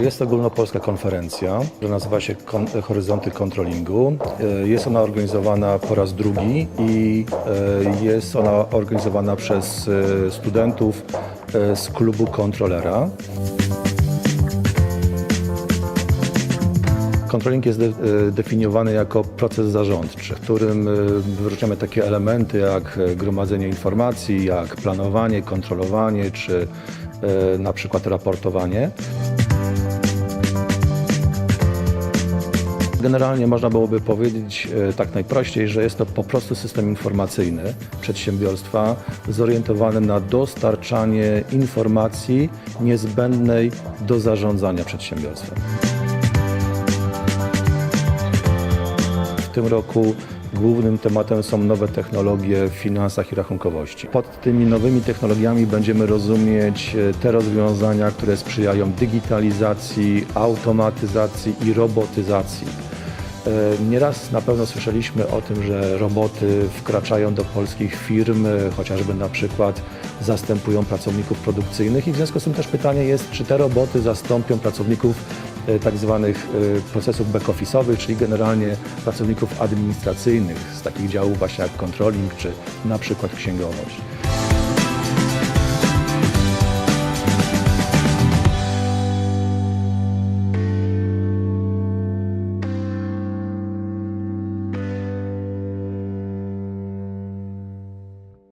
Jest ogólnopolska konferencja, która nazywa się Horyzonty Controllingu. E, Jest ona organizowana po raz drugi i e, jest ona organizowana przez e, studentów z klubu kontrolera. Controlling jest de, definiowany jako proces zarządczy, w którym wyróżniamy takie elementy jak gromadzenie informacji, jak planowanie, kontrolowanie czy na przykład raportowanie. Generalnie można byłoby powiedzieć e, tak najprościej, że jest to po prostu system informacyjny przedsiębiorstwa zorientowany na dostarczanie informacji niezbędnej do zarządzania przedsiębiorstwem. Tym roku głównym tematem są nowe technologie w finansach i rachunkowości. Pod tymi nowymi technologiami będziemy rozumieć e, te rozwiązania, które sprzyjają digitalizacji, automatyzacji i robotyzacji. E, Nieraz na pewno słyszeliśmy o tym, że roboty wkraczają do polskich firm, e, chociażby na przykład zastępują pracowników produkcyjnych i w związku z tym też pytanie jest, czy te roboty zastąpią pracowników tak zwanych e, procesów back-office'owych, czyli generalnie pracowników administracyjnych z takich działów właśnie jak controlling czy na przykład księgowość.